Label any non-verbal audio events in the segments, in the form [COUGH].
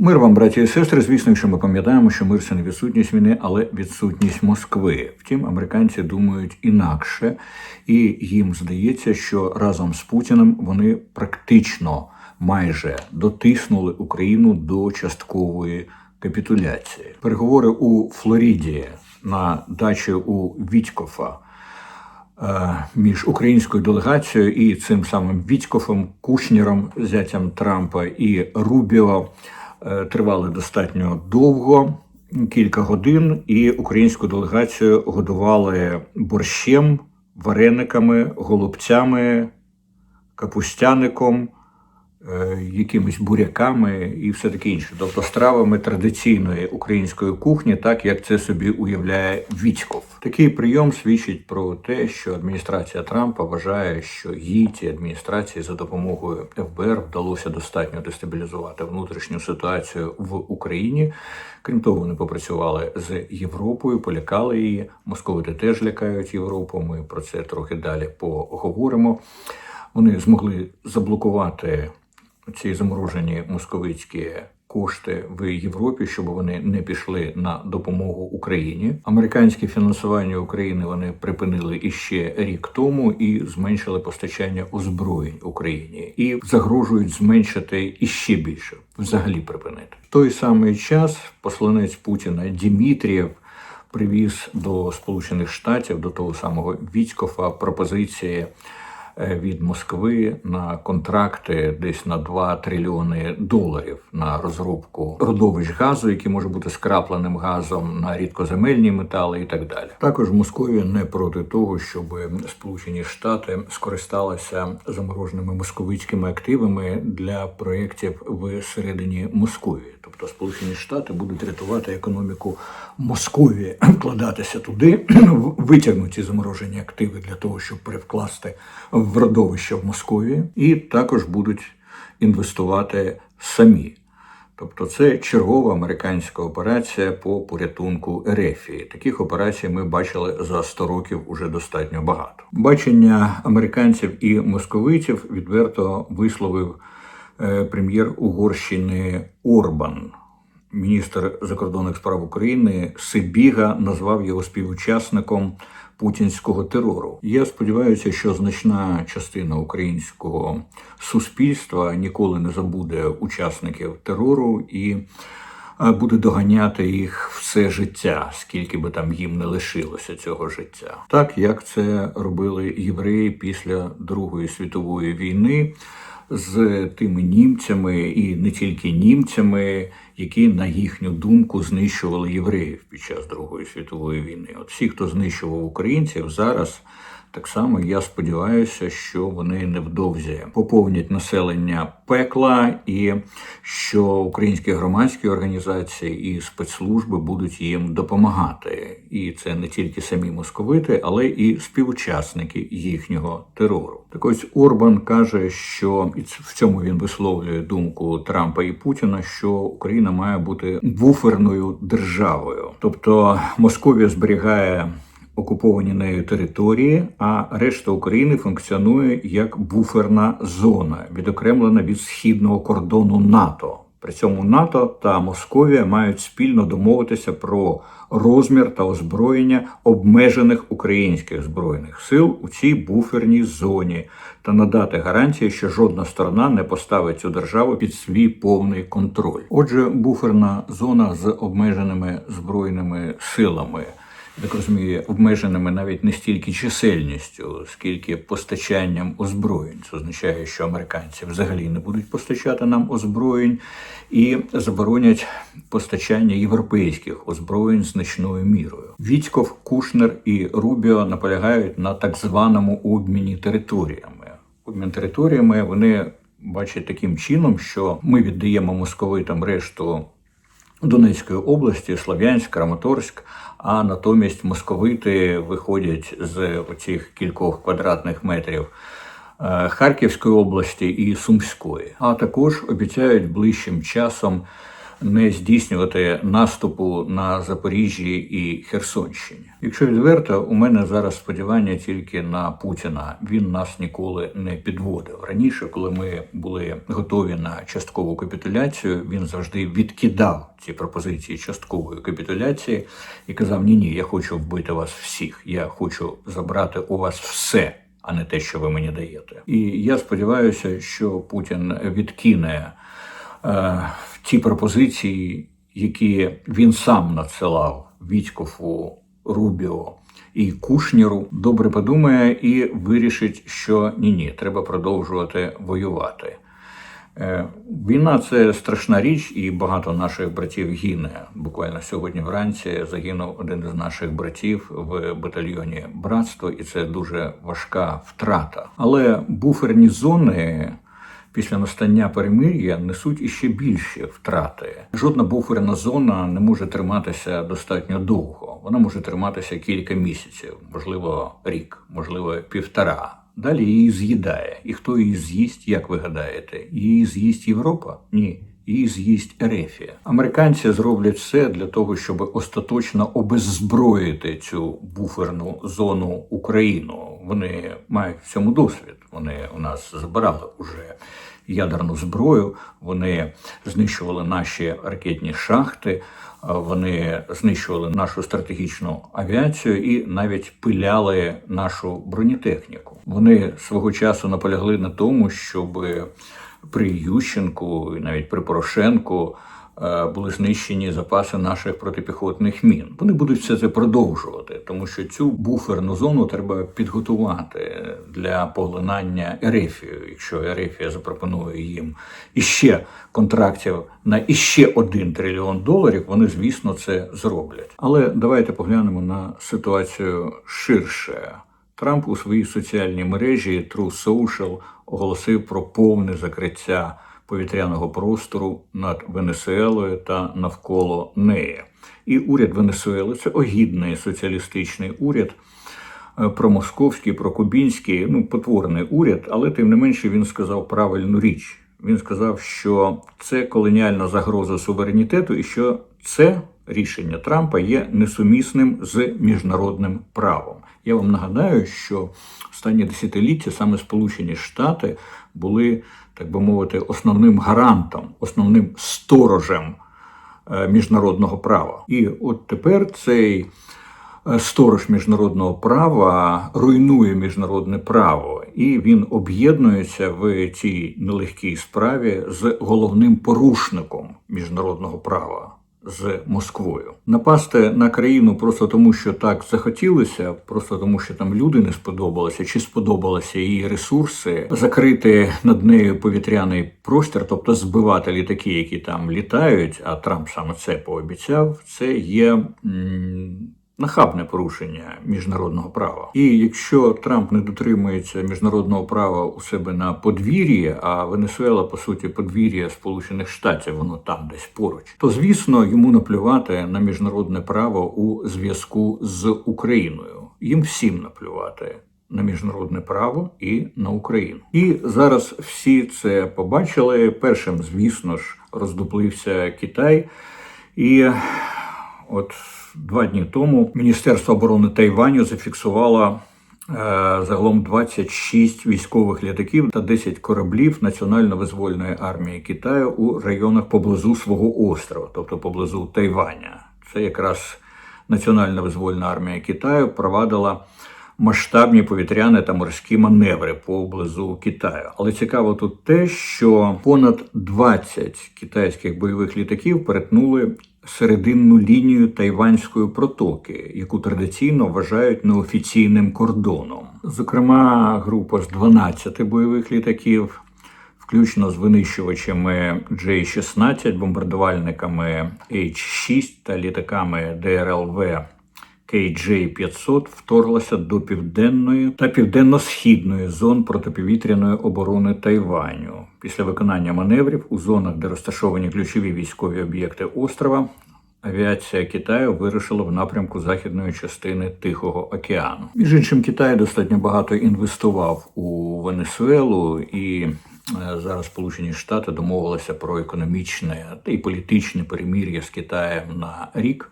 Мир вам, браті і сестри. Звісно, що ми пам'ятаємо, що мир це не відсутність війни, але відсутність Москви. Втім, американці думають інакше, і їм здається, що разом з Путіним вони практично майже дотиснули Україну до часткової капітуляції. Переговори у Флориді на дачі у Вітькофа е, між українською делегацією і цим самим Вітькофом, Кушніром, зятям Трампа і Рубіо тривали достатньо довго, кілька годин, і українську делегацію годували борщем, варениками, голубцями, капустяником, е, якимись буряками і все таке інше. Тобто стравами традиційної української кухні, так як це собі уявляє Вітьков. Такий прийом свідчить про те, що адміністрація Трампа вважає, що їй цій адміністрації за допомогою ФБР вдалося достатньо дестабілізувати внутрішню ситуацію в Україні. Крім того, вони попрацювали з Європою, полякали її. Московити теж лякають Європу. Ми про це трохи далі поговоримо. Вони змогли заблокувати ці заморожені московицькі кошти в Європі, щоб вони не пішли на допомогу Україні. Американське фінансування України вони припинили іще рік тому і зменшили постачання озброєнь Україні і загрожують зменшити іще більше, взагалі припинити. В той самий час посланець Путіна Дімітрієв привіз до Сполучених Штатів до того самого Вітькофа пропозиції від Москви на контракти десь на 2 трильйони доларів на розробку родовищ газу, які може бути скрапленим газом на рідкоземельні метали і так далі. Також Московія не проти того, щоб Сполучені Штати скористалися замороженими московицькими активами для проєктів всередині Московії. Тобто Сполучені Штати будуть рятувати економіку Московії, вкладатися туди, [CLEARS THROAT] витягнути ці заморожені активи для того, щоб перевкласти в родовище в Московії, і також будуть інвестувати самі. Тобто це чергова американська операція по порятунку Ерефії. Таких операцій ми бачили за 100 років уже достатньо багато. Бачення американців і московитів відверто висловив е, прем'єр Угорщини Орбан. Міністр закордонних справ України Сибіга назвав його співучасником путінського терору. Я сподіваюся, що значна частина українського суспільства ніколи не забуде учасників терору і е, буде доганяти їх все життя, скільки би там їм не лишилося цього життя, так як це робили євреї після Другої світової війни з тими німцями і не тільки німцями, які на їхню думку знищували євреїв під час Другої світової війни. От всі, хто знищував українців, зараз так само я сподіваюся, що вони невдовзі поповнять населення пекла, і що українські громадські організації і спецслужби будуть їм допомагати. І це не тільки самі московити, але і співучасники їхнього терору. Так ось Орбан каже, що і в цьому він висловлює думку Трампа і Путіна, що Україна має бути буферною державою, тобто Московія зберігає окуповані нею території, а решта України функціонує як буферна зона, відокремлена від східного кордону НАТО. При цьому НАТО та Московія мають спільно домовитися про розмір та озброєння обмежених українських збройних сил у цій буферній зоні та надати гарантії, що жодна сторона не поставить цю державу під свій повний контроль. Отже, буферна зона з обмеженими збройними силами так розумію, обмеженими навіть не стільки чисельністю, скільки постачанням озброєнь. Це означає, що американці взагалі не будуть постачати нам озброєнь і заборонять постачання європейських озброєнь значною мірою. Вітьков, Кушнер і Рубіо наполягають на так званому обміні територіями. Обмін територіями вони бачать таким чином, що ми віддаємо московитам решту. Донецької області, Слов'янськ, Краматорськ, а натомість московити виходять з оцих кількох квадратних метрів е, Харківської області і Сумської. А також обіцяють ближчим часом не здійснювати наступу на Запоріжжі і Херсонщині. Якщо відверто, у мене зараз сподівання тільки на Путіна. Він нас ніколи не підводив. Раніше, коли ми були готові на часткову капітуляцію, він завжди відкидав ці пропозиції часткової капітуляції і казав: Ні, ні, я хочу вбити вас всіх, я хочу забрати у вас все. А не те, що ви мені даєте, і я сподіваюся, що Путін відкине е, ті пропозиції, які він сам надсилав Вітькову, Рубіо і Кушніру, добре подумає і вирішить, що ні, ні, треба продовжувати воювати. Е, Війна це страшна річ, і багато наших братів гине. Буквально сьогодні вранці загинув один із наших братів в батальйоні Братство, і це дуже важка втрата. Але буферні зони після настання перемир'я несуть іще більші втрати. Жодна буферна зона не може триматися достатньо довго. Вона може триматися кілька місяців, можливо, рік, можливо, півтора. Далі її з'їдає. І хто її з'їсть, як ви гадаєте? Її з'їсть Європа? Ні. Її з'їсть Ерефія. Американці зроблять все для того, щоб остаточно обеззброїти цю буферну зону Україну. Вони мають в цьому досвід. Вони у нас забирали уже ядерну зброю. Вони знищували наші ракетні шахти. Вони знищували нашу стратегічну авіацію і навіть пиляли нашу бронетехніку. Вони свого часу наполягли на тому, щоб при Ющенку і навіть при Порошенку е, були знищені запаси наших протипіхотних мін. Вони будуть все це продовжувати, тому що цю буферну зону треба підготувати для поглинання Ерефію. Якщо Ерефія запропонує їм іще контрактів на іще один трильйон доларів, вони звісно це зроблять. Але давайте поглянемо на ситуацію ширше. Трамп у своїй соціальній мережі True Social оголосив про повне закриття повітряного простору над Венесуелою та навколо неї. І уряд Венесуели це огідний соціалістичний уряд. е, Промосковський, прокубінський, ну потворний уряд, але тим не менше він сказав правильну річ. Він сказав, що це колоніальна загроза суверенітету, і що це рішення Трампа є несумісним з міжнародним правом. Я вам нагадаю, що останні десятиліття саме Сполучені Штати були, так би мовити, основним гарантом, основним сторожем е, міжнародного права. І от тепер цей е, сторож міжнародного права руйнує міжнародне право, і він об'єднується в цій нелегкій справі з головним порушником міжнародного права. З Москвою напасти на країну просто тому, що так захотілося, просто тому, що там люди не сподобалися, чи сподобалися її ресурси, закрити над нею повітряний простір, тобто збивати літаки, які там літають. А Трамп саме це пообіцяв. Це є м, нахабне порушення міжнародного права. І якщо Трамп не дотримується міжнародного права у себе на подвір'ї, а Венесуела, по суті, подвір'я Сполучених Штатів, воно там десь поруч, то звісно йому наплювати на міжнародне право у зв'язку з Україною. Їм всім наплювати. На міжнародне право і на Україну, і зараз всі це побачили. Першим, звісно ж, роздуплився Китай, і От два дні тому Міністерство оборони Тайваню зафіксувало е, загалом 26 військових літаків та 10 кораблів Національно-визвольної армії Китаю у районах поблизу свого острова, тобто поблизу Тайваня. Це якраз Національна визвольна армія Китаю провадила масштабні повітряні та морські маневри поблизу Китаю. Але цікаво тут те, що понад 20 китайських бойових літаків перетнули серединну лінію Тайванської протоки, яку традиційно вважають неофіційним кордоном. Зокрема, група з 12 бойових літаків, включно з винищувачами J-16, бомбардувальниками H-6 та літаками ДРЛВ KJ-500 вторглася до південної та південно-східної зон протиповітряної оборони Тайваню. Після виконання маневрів у зонах, де розташовані ключові військові об'єкти острова, авіація Китаю вирушила в напрямку західної частини Тихого океану. Між іншим, Китай достатньо багато інвестував у Венесуелу і е, зараз Сполучені Штати домовилися про економічне та й політичне перемір'я з Китаєм на рік.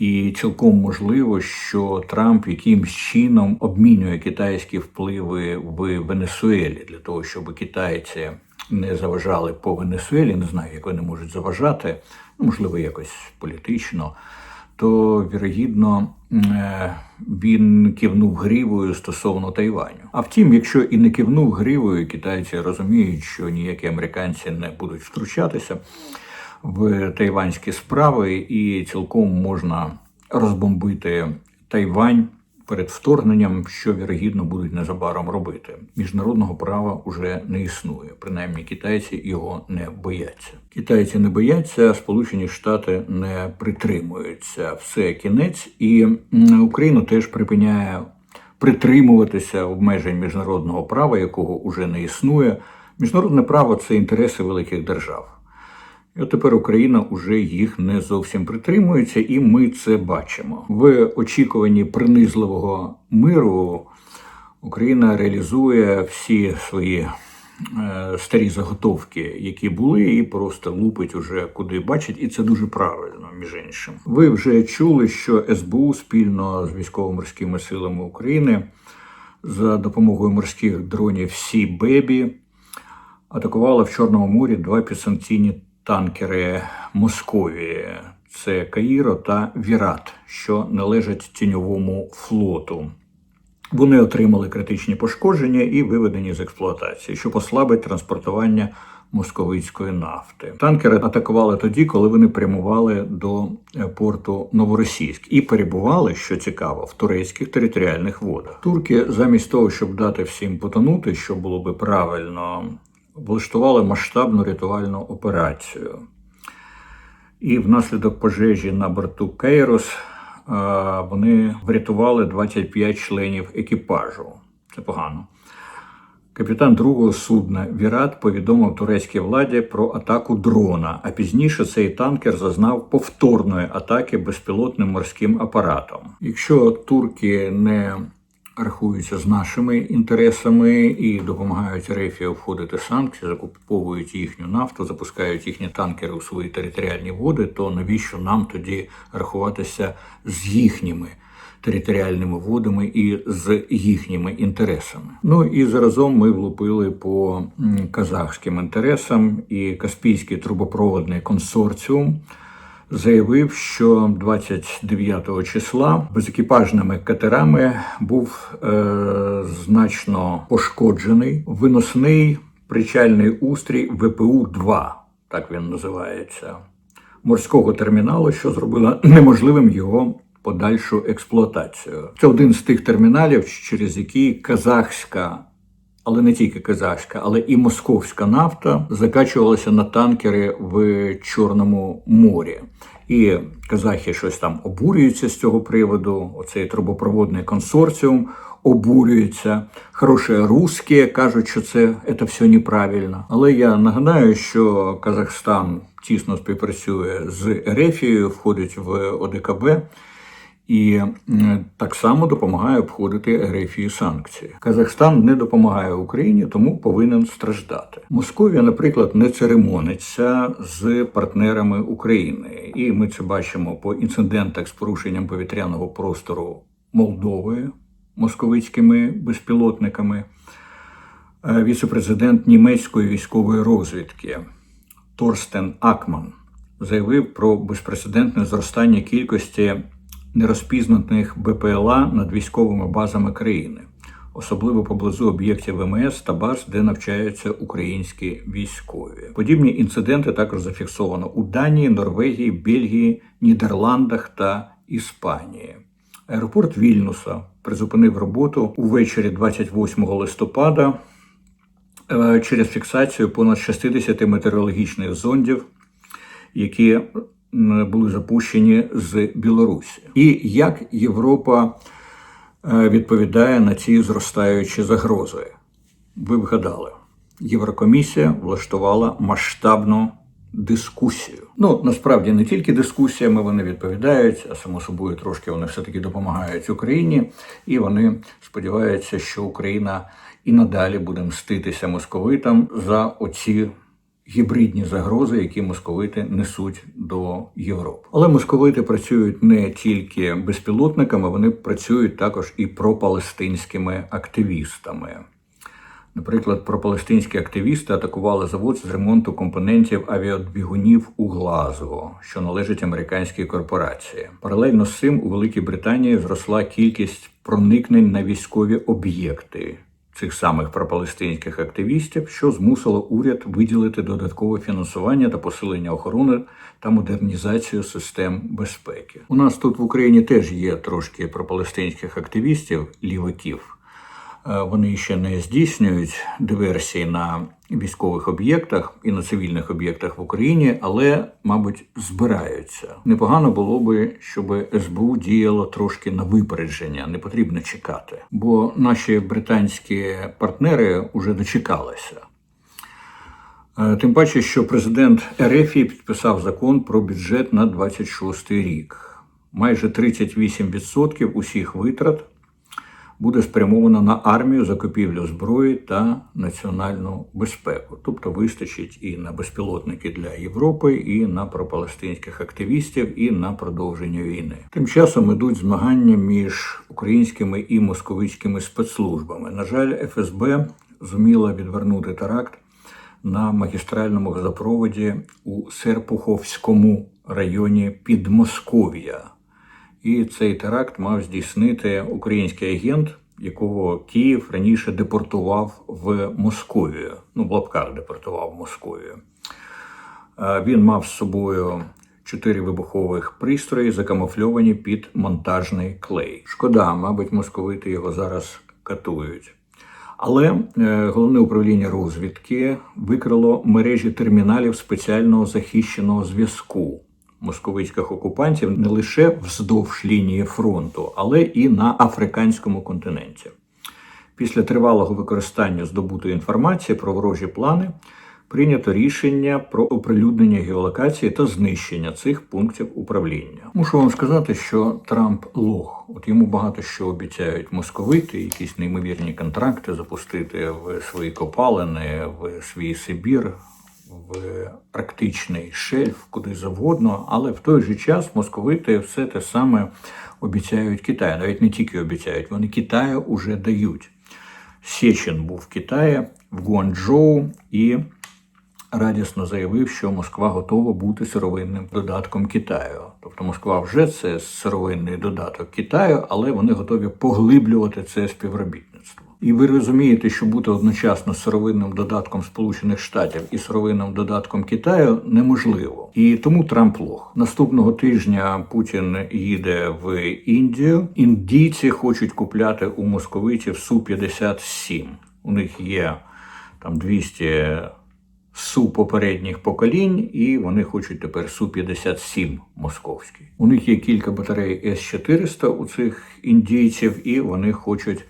І цілком можливо, що Трамп якимсь чином обмінює китайські впливи в Венесуелі для того, щоб китайці не заважали по Венесуелі. Не знаю, як вони можуть заважати, ну, можливо, якось політично. То вірогідно е, він кивнув гривою стосовно Тайваню. А втім, якщо і не кивнув гривою, китайці розуміють, що ніякі американці не будуть втручатися в тайванські справи, і цілком можна розбомбити Тайвань перед вторгненням, що вірогідно будуть незабаром робити. Міжнародного права вже не існує. Принаймні китайці його не бояться. Китайці не бояться, Сполучені Штати не притримуються. Все кінець, і Україна теж припиняє притримуватися обмежень міжнародного права, якого вже не існує. Міжнародне право це інтереси великих держав. І тепер Україна вже їх не зовсім притримується, і ми це бачимо. В очікуванні принизливого миру Україна реалізує всі свої е, старі заготовки, які були, і просто лупить уже куди бачить, і це дуже правильно, між іншим. Ви вже чули, що СБУ спільно з військово-морськими силами України за допомогою морських дронів Сі Бебі атакувала в Чорному морі два підсанкційні танкери Московії. Це Каїро та Вірат, що належать тіньовому флоту. Вони отримали критичні пошкодження і виведені з експлуатації, що послабить транспортування московицької нафти. Танкери атакували тоді, коли вони прямували до е, порту Новоросійськ і перебували, що цікаво, в турецьких територіальних водах. Турки, замість того, щоб дати всім потонути, що було би правильно, влаштували масштабну рятувальну операцію. І внаслідок пожежі на борту Кейрос е, вони врятували 25 членів екіпажу. Це погано. Капітан другого судна Вірат повідомив турецькій владі про атаку дрона, а пізніше цей танкер зазнав повторної атаки безпілотним морським апаратом. Якщо турки не рахуються з нашими інтересами і допомагають Рефі входити санкції, закуповують їхню нафту, запускають їхні танкери у свої територіальні води, то навіщо нам тоді рахуватися з їхніми? Територіальними водами і з їхніми інтересами. Ну і заразом ми влупили по казахським інтересам, і Каспійський трубопроводний консорціум заявив, що 29 числа безекіпажними катерами був е, значно пошкоджений виносний причальний устрій ВПУ-2, так він називається, морського терміналу, що зробило неможливим його подальшу експлуатацію. Це один з тих терміналів, через які казахська. Але не тільки казахська, але і московська нафта закачувалася на танкери в Чорному морі. І казахи щось там обурюються з цього приводу. Оцей трубопроводний консорціум обурюється. Хороші русські кажуть, що це, це все неправильно. Але я нагадаю, що Казахстан тісно співпрацює з Ерефією, входить в ОДКБ. І так само допомагає обходити Ерефії санкції. Казахстан не допомагає Україні, тому повинен страждати. Московія, наприклад, не церемониться з партнерами України, і ми це бачимо по інцидентах з порушенням повітряного простору Молдови московицькими безпілотниками. Е, Віце-президент німецької військової розвідки Торстен Акман заявив про безпрецедентне зростання кількості нерозпізнаних БПЛА над військовими базами країни, особливо поблизу об'єктів ВМС та баз, де навчаються українські військові. Подібні інциденти також зафіксовано у Данії, Норвегії, Бельгії, Нідерландах та Іспанії. Аеропорт Вільнюса призупинив роботу увечері 28 листопада е, через фіксацію понад 60 метеорологічних зондів, які були запущені з Білорусі. І як Європа е, відповідає на ці зростаючі загрози? Ви вгадали, Єврокомісія влаштувала масштабну дискусію. Ну насправді не тільки дискусіями вони відповідають, а само собою трошки вони все таки допомагають Україні, і вони сподіваються, що Україна і надалі буде мститися московитам за оці. Гібридні загрози, які московити несуть до Європи, але московити працюють не тільки безпілотниками, вони працюють також і пропалестинськими активістами. Наприклад, пропалестинські активісти атакували завод з ремонту компонентів авіадвігунів у Глазго, що належить американській корпорації. Паралельно з цим у Великій Британії зросла кількість проникнень на військові об'єкти цих самих пропалестинських активістів, що змусило уряд виділити додаткове фінансування та посилення охорони та модернізацію систем безпеки. У нас тут в Україні теж є трошки пропалестинських активістів, ліваків. Е, Вони ще не здійснюють диверсії на військових об'єктах і на цивільних об'єктах в Україні, але, мабуть, збираються. Непогано було би, щоб СБУ діяло трошки на випередження, не потрібно чекати, бо наші британські партнери вже дочекалися. Е, Тим паче, що президент РФ підписав закон про бюджет на 26 рік. Майже 38% усіх витрат буде спрямовано на армію, закупівлю зброї та національну безпеку. Тобто вистачить і на безпілотники для Європи, і на пропалестинських активістів, і на продовження війни. Тим часом ідуть змагання між українськими і московицькими спецслужбами. На жаль, ФСБ зуміла відвернути теракт на магістральному газопроводі у Серпуховському районі Підмосков'я. І цей теракт мав здійснити український агент, якого Київ раніше депортував в Московію. Ну, в лапках депортував в Московію. Е, Він мав з собою чотири вибухових пристрої, закамуфльовані під монтажний клей. Шкода, мабуть, московити його зараз катують. Але е, головне управління розвідки викрило мережі терміналів спеціального захищеного зв'язку московицьких окупантів не лише вздовж лінії фронту, але і на африканському континенті. Після тривалого використання здобутої інформації про ворожі плани прийнято рішення про оприлюднення геолокації та знищення цих пунктів управління. Мушу вам сказати, що Трамп лох. От йому багато що обіцяють московити, якісь неймовірні контракти запустити в свої копалини, в свій Сибір, в арктичний шельф, куди завгодно, але в той же час московити все те саме обіцяють Китаю. Навіть не тільки обіцяють, вони Китаю уже дають. Сєчин був в Китаї, в Гуанчжоу і радісно заявив, що Москва готова бути сировинним додатком Китаю. Тобто Москва вже це сировинний додаток Китаю, але вони готові поглиблювати це співробітництво. І ви розумієте, що бути одночасно сировинним додатком Сполучених Штатів і сировинним додатком Китаю неможливо. І тому Трамп лох. Наступного тижня Путін їде в Індію. Індійці хочуть купляти у московитів су 57 У них є там 200 су попередніх поколінь, і вони хочуть тепер су 57 московський. У них є кілька батарей С 400 у цих індійців, і вони хочуть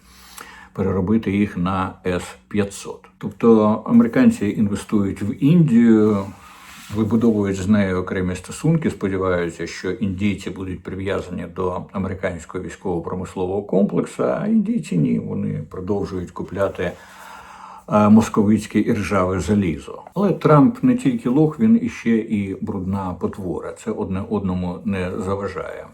переробити їх на С-500. Тобто американці інвестують в Індію, вибудовують з нею окремі стосунки, сподіваються, що індійці будуть прив'язані до американського військово-промислового комплексу, а індійці ні, вони продовжують купляти е, московицьке і ржаве залізо. Але Трамп не тільки лох, він іще і брудна потвора. Це одне одному не заважає.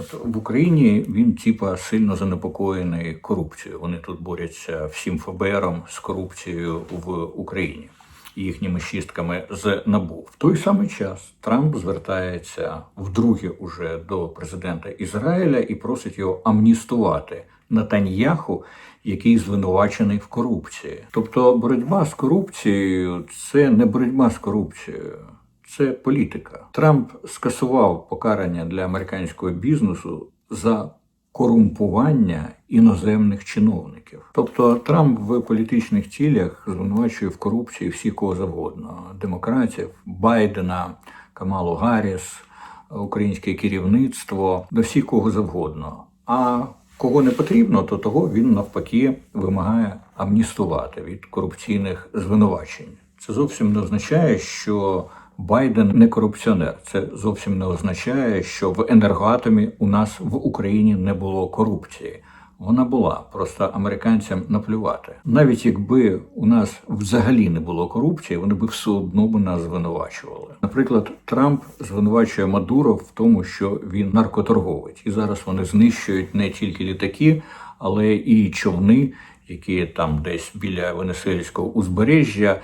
От в Україні він типа сильно занепокоєний корупцією. Вони тут борються всім ФБРом з корупцією в Україні і їхніми шістками з НАБУ. В той самий час Трамп звертається вдруге уже до президента Ізраїля і просить його амністувати Натаньяху, який звинувачений в корупції. Тобто боротьба з корупцією це не боротьба з корупцією. Це політика. Трамп скасував покарання для американського бізнесу за корумпування іноземних чиновників. Тобто Трамп в політичних цілях звинувачує в корупції всіх кого завгодно: демократів, Байдена, Камалу Гарріс, українське керівництво, до всіх кого завгодно. А кого не потрібно, то того він навпаки вимагає амністувати від корупційних звинувачень. Це зовсім не означає, що Байден не корупціонер. Це зовсім не означає, що в енергоатомі у нас в Україні не було корупції. Вона була просто американцям наплювати. Навіть якби у нас взагалі не було корупції, вони би все одно б нас звинувачували. Наприклад, Трамп звинувачує Мадуро в тому, що він наркоторговець, і зараз вони знищують не тільки літаки, але і човни, які там десь біля Венесуельського узбережжя.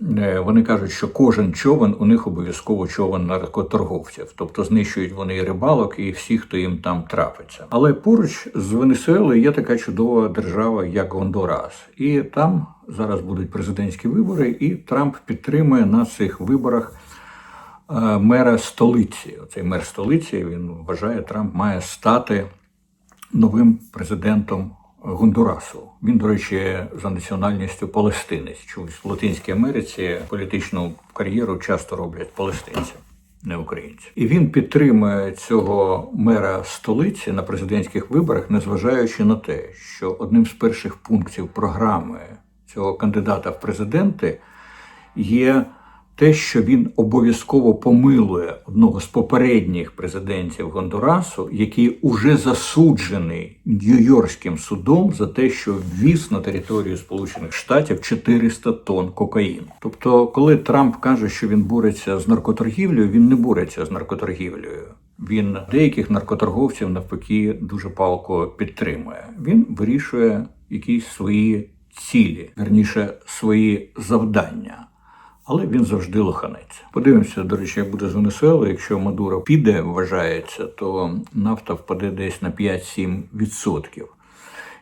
Е, Вони кажуть, що кожен човен у них обов'язково човен наркоторговців, тобто знищують вони і рибалок, і всіх, хто їм там трапиться. Але поруч з Венесуелою є така чудова держава, як Гондурас, і там зараз будуть президентські вибори, і Трамп підтримує на цих виборах е, мера столиці. Оцей мер столиці він вважає, Трамп має стати новим президентом Гондурасу. Він, до речі, за національністю палестинець. Чомусь в Латинській Америці політичну кар'єру часто роблять палестинці, не українці. І він підтримує цього мера столиці на президентських виборах, незважаючи на те, що одним з перших пунктів програми цього кандидата в президенти є те, що він обов'язково помилує одного з попередніх президентів Гондурасу, який уже засуджений Нью-Йоркським судом за те, що ввіз на територію Сполучених Штатів 400 тонн кокаїну. Тобто, коли Трамп каже, що він бореться з наркоторгівлею, він не бореться з наркоторгівлею. Він деяких наркоторговців навпаки дуже палко підтримує. Він вирішує якісь свої цілі, верніше свої завдання але він завжди лоханеться. Подивимося, до речі, як буде з Венесуелою. Якщо Мадуро піде, вважається, то нафта впаде десь на 5-7%.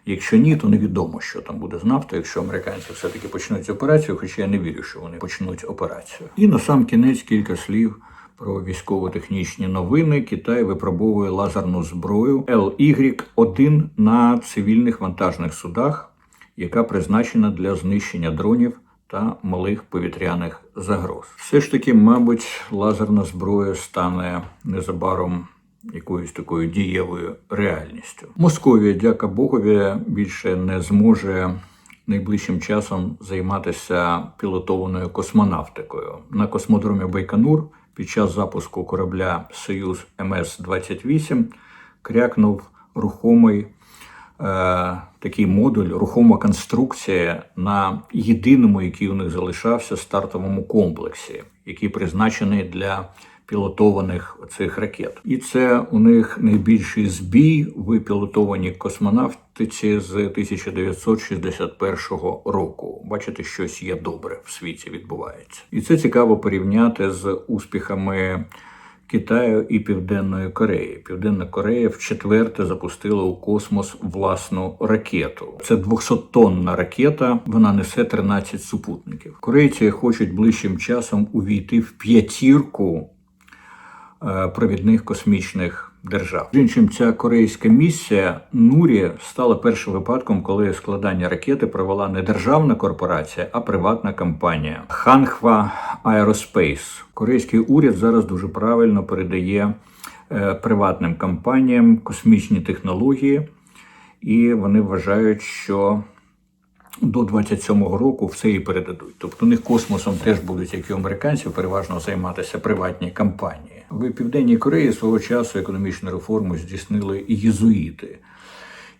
Якщо ні, то невідомо, що там буде з нафтою, якщо американці все-таки почнуть операцію, хоча я не вірю, що вони почнуть операцію. І на сам кінець кілька слів. Про військово-технічні новини Китай випробовує лазерну зброю LY-1 на цивільних вантажних судах, яка призначена для знищення дронів та малих повітряних загроз. Все ж таки, мабуть, лазерна зброя стане незабаром якоюсь такою дієвою реальністю. Московія, дяка Богові, більше не зможе. Найближчим часом займатися пілотованою космонавтикою на космодромі Байконур під час запуску корабля Союз МС 28 крякнув рухомий такий модуль, рухома конструкція на єдиному, який у них залишався стартовому комплексі, який призначений для пілотованих цих ракет. І це у них найбільший збій в пілотованій космонавтиці з 1961 року. Бачите, щось є добре в світі відбувається, і це цікаво порівняти з успіхами. Китаю і Південної Кореї. Південна Корея вчетверте запустила у космос власну ракету. Це 200-тонна ракета. Вона несе 13 супутників. Корейці хочуть ближчим часом увійти в п'ятірку е, провідних космічних держав. Іншим, ця корейська місія Нурі стала першим випадком, коли складання ракети провела не державна корпорація, а приватна компанія Ханхва Aerospace. Корейський уряд зараз дуже правильно передає е, приватним компаніям космічні технології, і вони вважають, що до 27-го року все і передадуть. Тобто у них космосом теж будуть, як і американців, переважно займатися приватні компанії. В Південній Кореї свого часу економічну реформу здійснили єзуїти.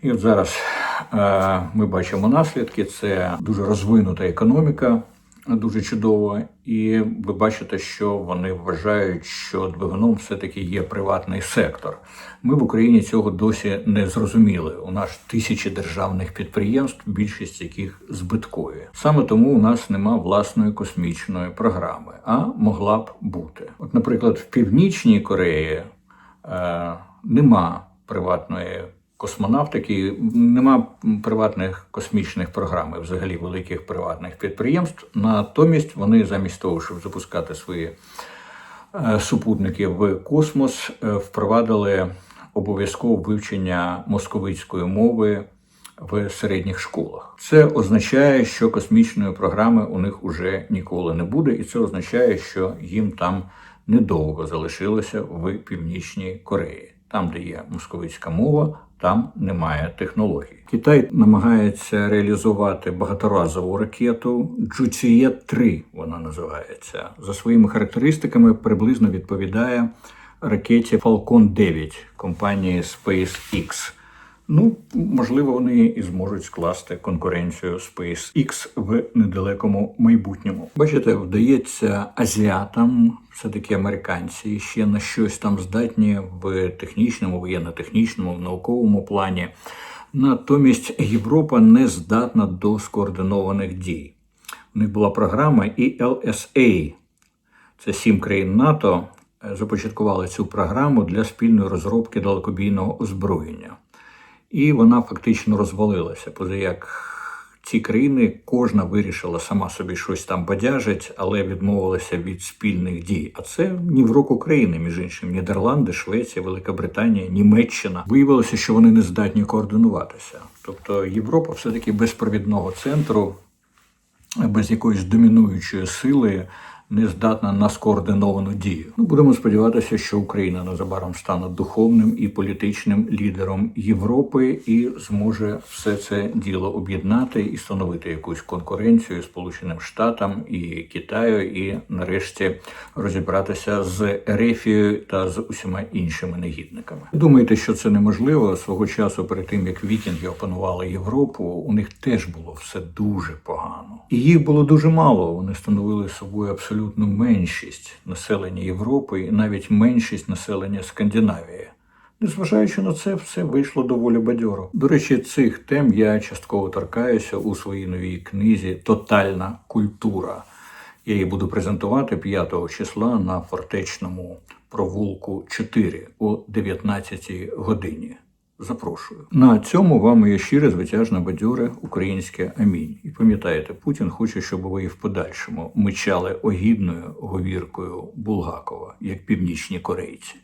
І от зараз е, ми бачимо наслідки. Це дуже розвинута економіка дуже чудово, і ви бачите, що вони вважають, що двигуном все-таки є приватний сектор. Ми в Україні цього досі не зрозуміли. У нас тисячі державних підприємств, більшість яких збиткові. Саме тому у нас нема власної космічної програми, а могла б бути. От, наприклад, в Північній Кореї е, нема приватної космонавтики нема приватних космічних програм, взагалі великих приватних підприємств. Натомість вони замість того, щоб запускати свої е, супутники в космос, е, впровадили обов'язкове вивчення московицької мови. В середніх школах це означає, що космічної програми у них уже ніколи не буде, і це означає, що їм там недовго залишилося в північній Кореї, там, де є московицька мова, Там немає технологій. Китай намагається реалізувати багаторазову ракету Джуціє 3 Вона називається за своїми характеристиками. Приблизно відповідає ракеті Falcon 9 компанії SpaceX. Ну, можливо, вони і зможуть скласти конкуренцію SpaceX в недалекому майбутньому. Бачите, вдається азіатам, все-таки американці, ще на щось там здатні в технічному, воєнно-технічному, в науковому плані. Натомість Європа не здатна до скоординованих дій. У них була програма і LSA. Це сім країн НАТО започаткували цю програму для спільної розробки далекобійного озброєння. І вона фактично розвалилася. Поза як ці країни кожна вирішила сама собі щось там бадяжить, але відмовилася від спільних дій. А це ні в року країни, між іншим, Нідерланди, Швеція, Велика Британія, Німеччина. Виявилося, що вони не здатні координуватися. Тобто Європа все-таки без провідного центру, без якоїсь домінуючої сили не здатна на скоординовану дію. Ну, будемо сподіватися, що Україна незабаром стане духовним і політичним лідером Європи і зможе все це діло об'єднати і становити якусь конкуренцію Сполученим Штатам і Китаю, і нарешті розібратися з Ерефією та з усіма іншими негідниками. Думаєте, що це неможливо свого часу, перед тим як вікінги опанували Європу, у них теж було все дуже погано, і їх було дуже мало. Вони становили собою абсолютну меншість населення Європи і навіть меншість населення Скандинавії. Незважаючи на це, все вийшло доволі бадьоро. До речі, цих тем я частково торкаюся у своїй новій книзі Тотальна культура. Я її буду презентувати 5 числа на фортечному провулку 4 о 19 годині. Запрошую. На цьому вам моє щире, звитяжне, бадьоре українське амінь. І пам'ятаєте, Путін хоче, щоб ви і в подальшому мичали огідною говіркою Булгакова, як північні корейці.